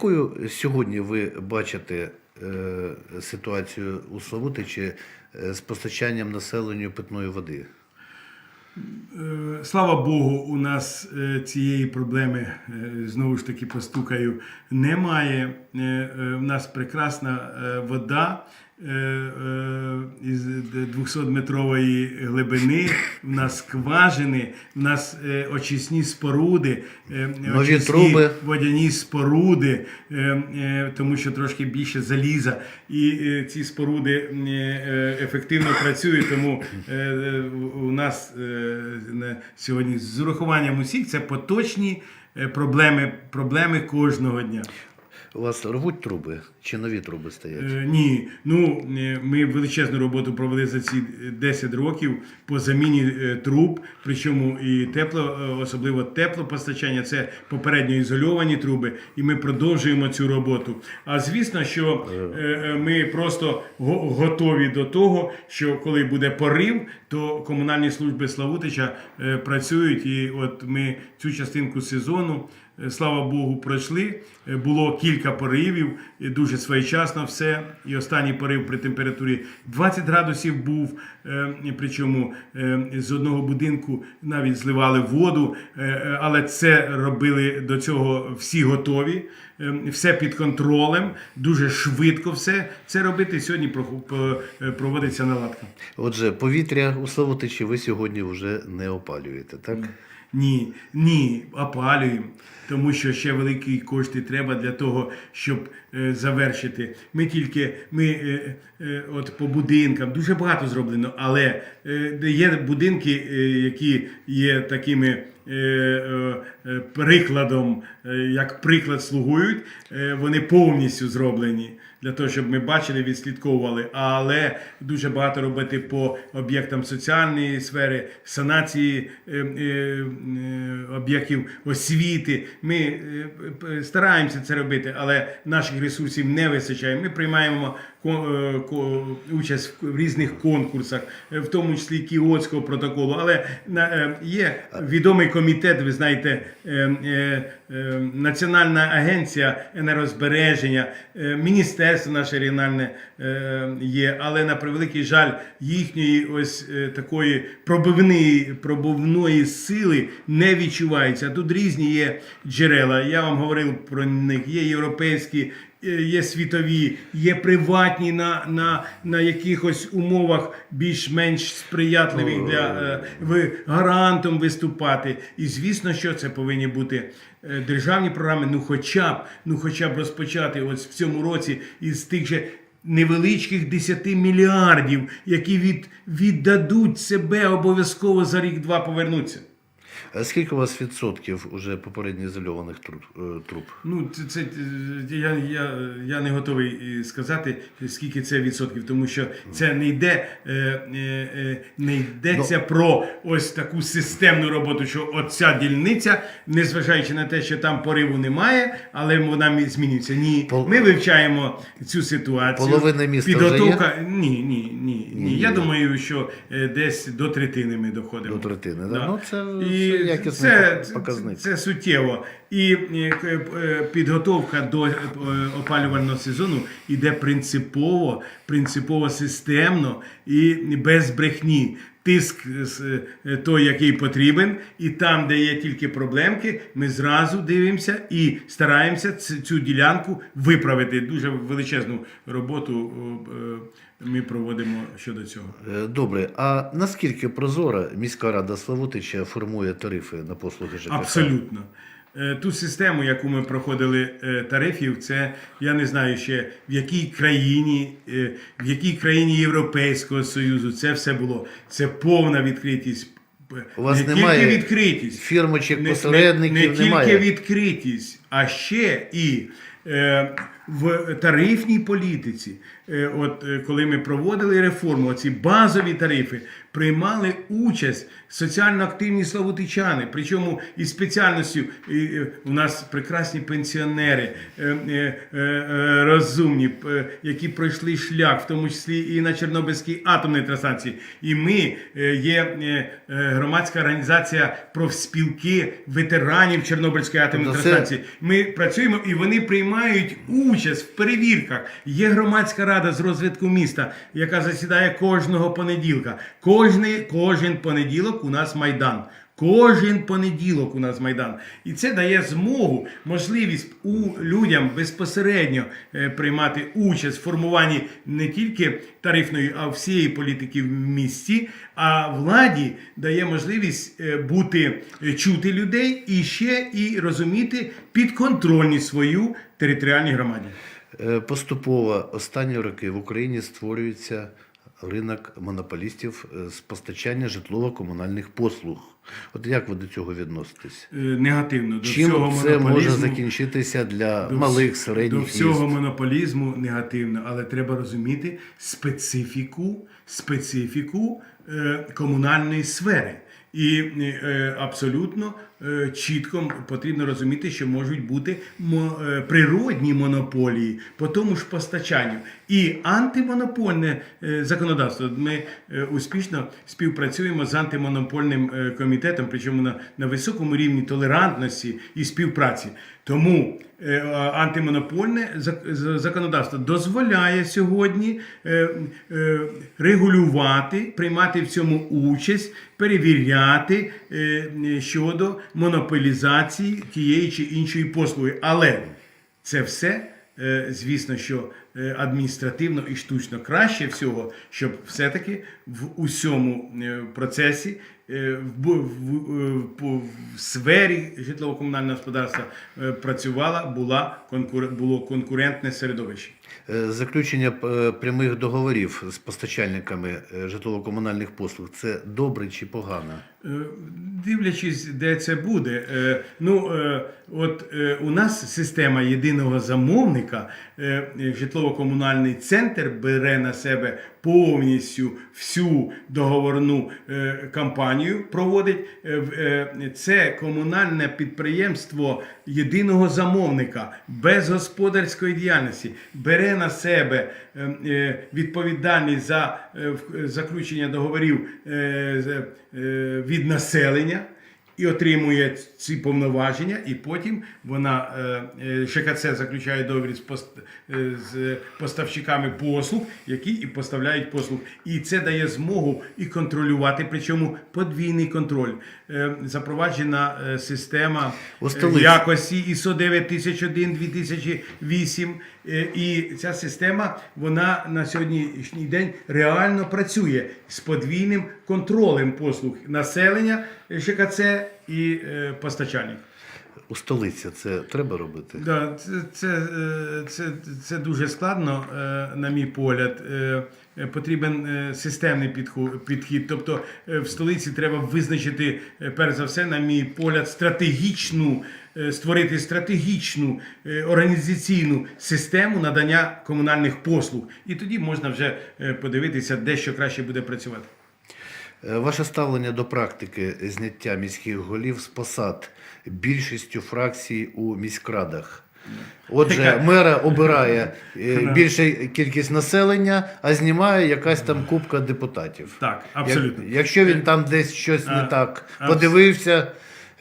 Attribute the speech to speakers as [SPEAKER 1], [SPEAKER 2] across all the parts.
[SPEAKER 1] Якою сьогодні ви бачите е, ситуацію у Славутичі е, з постачанням населенню питної води?
[SPEAKER 2] Е, Слава Богу, у нас цієї проблеми знову ж таки постукаю немає. У нас прекрасна вода із 200-метрової глибини. У нас скважини, у нас е, очисні споруди, е,
[SPEAKER 1] Нові
[SPEAKER 2] очисні
[SPEAKER 1] труби.
[SPEAKER 2] водяні споруди, е, е, тому що трошки більше заліза. І е, ці споруди е, е, ефективно працюють. Тому е, е, у нас е, на сьогодні з урахуванням усіх це поточні е, проблеми, проблеми кожного дня.
[SPEAKER 1] У вас рвуть труби чи нові труби стоять?
[SPEAKER 2] Е, Ні, ну е, ми величезну роботу провели за ці 10 років по заміні е, труб, причому і тепло, е, особливо теплопостачання, це попередньо ізольовані труби, і ми продовжуємо цю роботу. А звісно, що е, е, ми просто готові до того, що коли буде порив, то комунальні служби Славутича е, працюють, і от ми цю частинку сезону. Е, Слава Богу, пройшли. Е, Було кілька поривів, і дуже своєчасно все. І останній порив при температурі 20 градусів був. е, Причому е, з одного будинку навіть зливали воду, е, але це робили до цього всі готові, все під контролем, дуже швидко все це робити. Сьогодні проводиться наладка.
[SPEAKER 1] Отже, повітря у Славутичі ви сьогодні вже не опалюєте, так?
[SPEAKER 2] Ні, ні, опалюємо, тому що ще великі кошти треба для того, щоб е, завершити. Ми тільки ми е, е, от по будинкам дуже багато зроблено, але е, є будинки, е, які є такими. е, е, Прикладом, е, як приклад слугують, вони повністю зроблені для того, щоб ми бачили, відслідковували. Але дуже багато робити по об'єктам соціальної сфери, санації е, е, е, об'єктів освіти. Ми е, стараємося це робити, але наших ресурсів не вистачає. Ми приймаємо участь в різних конкурсах, в тому числі Кіотського протоколу. Але е, є відомий комітет, ви знаєте, е, е, Національна агенція енергозбереження, міністерство наше регіональне є, але на превеликий жаль, їхньої ось такої пробивної, пробивної сили не відчувається. Тут різні є джерела. Я вам говорив про них. Є європейські. Е, Є світові, є приватні на, на, на якихось умовах більш-менш сприятливих для е, ви гарантом виступати. І звісно, що це повинні бути е, державні програми, ну хоча б, ну хоча б розпочати ось в цьому році із тих же невеличких 10 мільярдів, які від, віддадуть себе обов'язково за рік-два повернуться.
[SPEAKER 1] А скільки у вас відсотків уже попередньо ізольованих труб? е.
[SPEAKER 2] Ну, це, це я, я, я не готовий е, сказати, скільки це відсотків, тому що це не йде, е, не йдеться про ось таку системну роботу, що оця дільниця, незважаючи на те, що там пориву немає, але вона змінюється. Ні,
[SPEAKER 1] Пол-
[SPEAKER 2] ми вивчаємо цю ситуацію.
[SPEAKER 1] Половина міста вже
[SPEAKER 2] Підготовка. Ні, ні, ні, ні. Я думаю, що десь до третини ми доходимо.
[SPEAKER 1] До третини, да?
[SPEAKER 2] Да.
[SPEAKER 1] Ну, це,
[SPEAKER 2] І
[SPEAKER 1] це якісний
[SPEAKER 2] це,
[SPEAKER 1] показник.
[SPEAKER 2] Це, це суттєво. І е, к- е, підготовка до е, опалювального сезону йде принципово, принципово системно і без брехні. Тиск е, той, який потрібен, і там, де є тільки проблемки, ми зразу дивимося і стараємося цю ділянку виправити. Дуже величезну роботу е, ми проводимо щодо цього.
[SPEAKER 1] Е, Добре, а наскільки прозора міська рада Славутича формує тарифи на послуги ЖКХ?
[SPEAKER 2] Абсолютно. Е, Ту систему, яку ми проходили е, тарифів, це я не знаю ще в якій країні, е, в якій країні Європейського Союзу це все було. Це повна відкритість.
[SPEAKER 1] У вас
[SPEAKER 2] не
[SPEAKER 1] немає
[SPEAKER 2] тільки відкритість,
[SPEAKER 1] фірмочок,
[SPEAKER 2] не, не,
[SPEAKER 1] посередників
[SPEAKER 2] не
[SPEAKER 1] немає.
[SPEAKER 2] тільки відкритість, а ще і е, в тарифній політиці е, от е, коли ми проводили реформу, ці базові тарифи, приймали участь соціально активні славутичани, причому із спеціальністю е, у нас прекрасні пенсіонери, розумні, які пройшли шлях, в тому числі і на Чорнобильській атомній електростанції. І ми є громадська організація профспілки ветеранів Чорнобильської атомної
[SPEAKER 1] Тобто.
[SPEAKER 2] Ми працюємо і вони приймають участь в перевірках. Є громадська рада з розвитку міста, яка засідає кожного понеділка. Кожний, кожен понеділок у нас майдан. Кожен понеділок у нас майдан, і це дає змогу, можливість у людям безпосередньо е, приймати участь в формуванні не тільки тарифної, а всієї політики в місті. А владі дає можливість е, бути е, чути людей і ще і розуміти підконтрольність свою територіальній громаді.
[SPEAKER 1] Поступово останні роки в Україні створюється ринок монополістів з постачання житлово-комунальних послуг. От як ви до цього відноситесь?
[SPEAKER 2] Е, Негативно до
[SPEAKER 1] Чим
[SPEAKER 2] всього
[SPEAKER 1] це може закінчитися для
[SPEAKER 2] До
[SPEAKER 1] малих середніх
[SPEAKER 2] до всього
[SPEAKER 1] міст?
[SPEAKER 2] монополізму негативно, але треба розуміти специфіку, специфіку е, комунальної сфери. І е, абсолютно чітко потрібно розуміти, що можуть бути е, природні монополії по тому ж постачанню. І антимонопольне е, законодавство. Ми е, успішно співпрацюємо з антимонопольним е, комітетом, причому на, на високому рівні толерантності і співпраці. Тому е, антимонопольне зак- законодавство дозволяє сьогодні е, е, регулювати, приймати в цьому участь, перевіряти е, е, щодо монополізації тієї чи іншої послуги. Але це все, е, звісно, що адміністративно і штучно краще всього, щоб все-таки в усьому е, процесі. е, В, в, е, в сфері житлово-комунального господарства е, працювала, була конкур- було конкурентне середовище.
[SPEAKER 1] Е, Заключення е, прямих договорів з постачальниками е, житлово-комунальних послуг це добре чи погано?
[SPEAKER 2] Е, Дивлячись, де це буде. Е, Ну, е, от е, у нас система єдиного замовника, е, е, житлово-комунальний центр бере на себе повністю всю договорну е, кампанію, проводить. Е, е, Це комунальне підприємство єдиного замовника без господарської діяльності бере на себе відповідальність за заключення договорів від населення. І отримує ці повноваження, і потім вона е, е, ШКЦ заключає договір з, е, з поставщиками послуг, які і поставляють послуг. І це дає змогу і контролювати, причому подвійний контроль. Е, Запроваджена е, система е, якості ISO 9001 2008. Е, І ця система вона на сьогоднішній день реально працює з подвійним контролем послуг населення е, ШКЦ і е, постачальник.
[SPEAKER 1] У столиці це треба робити?
[SPEAKER 2] Да, це, це, е, це, це дуже складно, е, на мій погляд. Потрібен системний підхід. Тобто в столиці треба визначити, перш за все, на мій погляд, стратегічну, створити стратегічну організаційну систему надання комунальних послуг. І тоді можна вже подивитися, де що краще буде працювати.
[SPEAKER 1] Е, Ваше ставлення до практики зняття міських голів з посад більшістю фракцій у міськрадах. Отже, мера обирає е, більша кількість населення, а знімає якась там купка депутатів.
[SPEAKER 2] Так,
[SPEAKER 1] Як-
[SPEAKER 2] абсолютно.
[SPEAKER 1] Якщо він там десь щось не так подивився,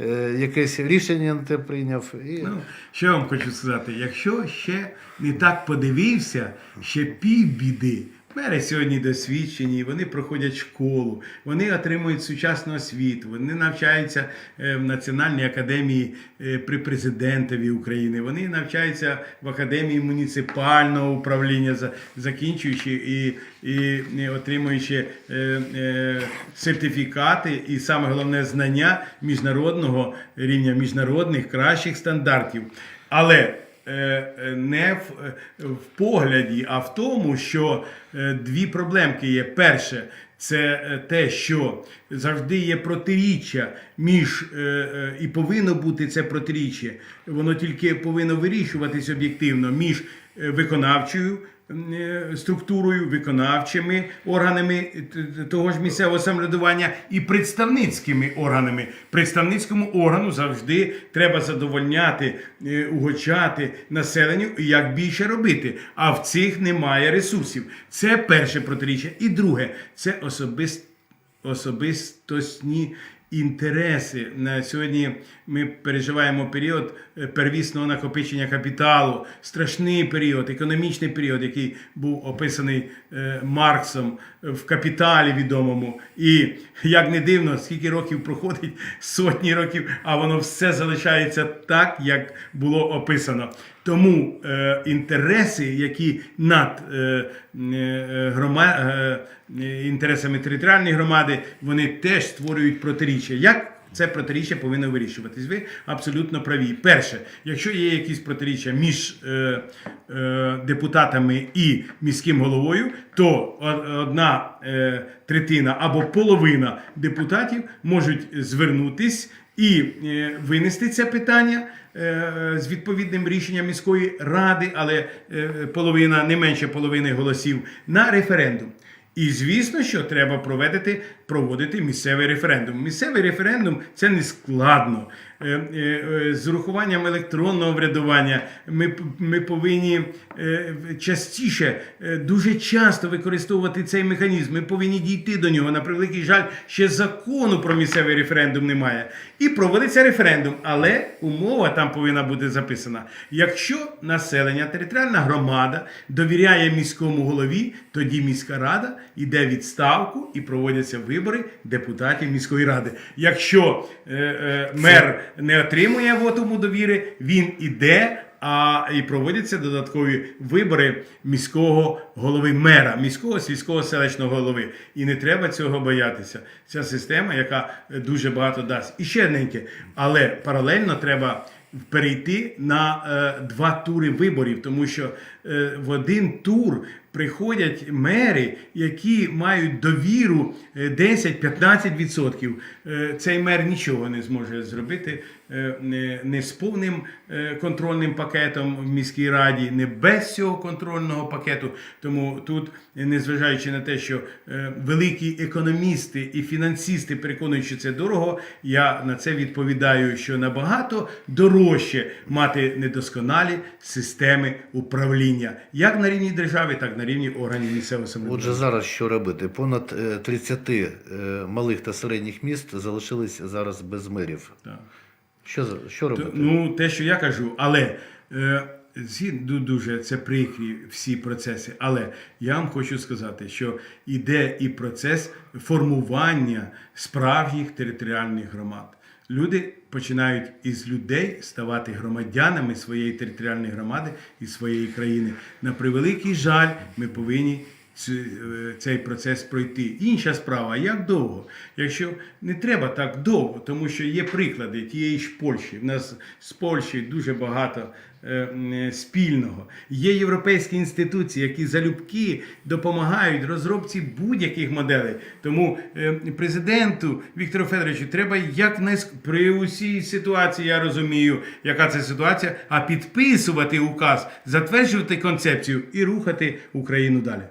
[SPEAKER 1] е, якесь рішення не те прийняв. І...
[SPEAKER 2] Ну, що я вам хочу сказати? Якщо ще не так подивився, ще півбіди. Мери сьогодні досвідчені, вони проходять школу, вони отримують сучасну освіту, вони навчаються е, в Національній академії е, при президентові України, вони навчаються в академії муніципального управління, закінчуючи і, і, отримуючи е, сертифікати, і саме головне знання міжнародного рівня, міжнародних кращих стандартів. Але не в, е, в погляді, а в тому, що е, дві проблемки є. Перше, це е, те, що завжди є протиріччя між е, е, і повинно бути це протиріччя. Воно тільки повинно вирішуватись об'єктивно між е, виконавчою е, структурою, виконавчими органами того ж місцевого самоврядування і представницькими органами. Представницькому органу завжди треба задовольняти, е, угочати населенню, і як більше робити. А в цих немає ресурсів. Це перше протиріччя. І друге, це особист, особистосні інтереси. На сьогодні ми переживаємо період е, первісного накопичення капіталу, страшний період, економічний період, який був описаний е, Марксом в капіталі відомому. І як не дивно, скільки років проходить, сотні років, а воно все залишається так, як було описано. Тому е, інтереси, які над е, е, грома, е, е, інтересами територіальної громади, вони теж створюють протиріччя. Як це протиріччя повинно вирішуватись? Ви абсолютно праві. Перше, якщо є якісь протиріччя між е, е, депутатами і міським головою, то одна е, третина або половина депутатів можуть звернутись і е, винести це питання е, з відповідним рішенням міської ради, але е, половина, не менше половини голосів на референдум. І звісно, що треба проводити, проводити місцевий референдум. Місцевий референдум це не складно. Е, е, е, З урахуванням електронного врядування ми, ми повинні частіше, дуже часто використовувати цей механізм. Ми повинні дійти до нього. На превеликий жаль, ще закону про місцевий референдум немає. І проводиться референдум, але умова там повинна бути записана. Якщо населення, територіальна громада довіряє міському голові, тоді міська рада йде відставку і проводяться вибори депутатів міської ради. Якщо е, е, мер не отримує вотуму довіри, він іде. А і проводяться додаткові вибори міського голови мера, міського сільського селищного голови. І не треба цього боятися. Ця система, яка дуже багато дасть. І ще одненьке, але паралельно треба перейти на е, два тури виборів, тому що е, в один тур приходять мери, які мають довіру е, 10-15%. Е, цей мер нічого не зможе зробити е, не, з повним е, контрольним пакетом в міській раді, не без цього контрольного пакету. Тому тут, е, незважаючи на те, що е, великі економісти і фінансисти переконують, що це дорого, я на це відповідаю, що набагато дорожче мати недосконалі системи управління, як на рівні держави, так і на рівні органів місцевого самоврядування.
[SPEAKER 1] Отже, зараз що робити? Понад е, 30 е, малих та середніх міст залишились зараз без мерів.
[SPEAKER 2] Так.
[SPEAKER 1] Що, що робити?
[SPEAKER 2] Ну, те, що я кажу, але е, дуже це прикрі всі процеси. Але я вам хочу сказати, що іде і процес формування справжніх територіальних громад. Люди починають із людей ставати громадянами своєї територіальної громади і своєї країни. На превеликий жаль, ми повинні цей процес пройти. Інша справа, як довго? Якщо не треба так довго, тому що є приклади тієї ж Польщі. В нас з Польщею дуже багато е, е, спільного. Є європейські інституції, які залюбки допомагають розробці будь-яких моделей. Тому е, президенту Віктору Федоровичу треба як при усій ситуації, я розумію, яка це ситуація, а підписувати указ, затверджувати концепцію і рухати Україну далі.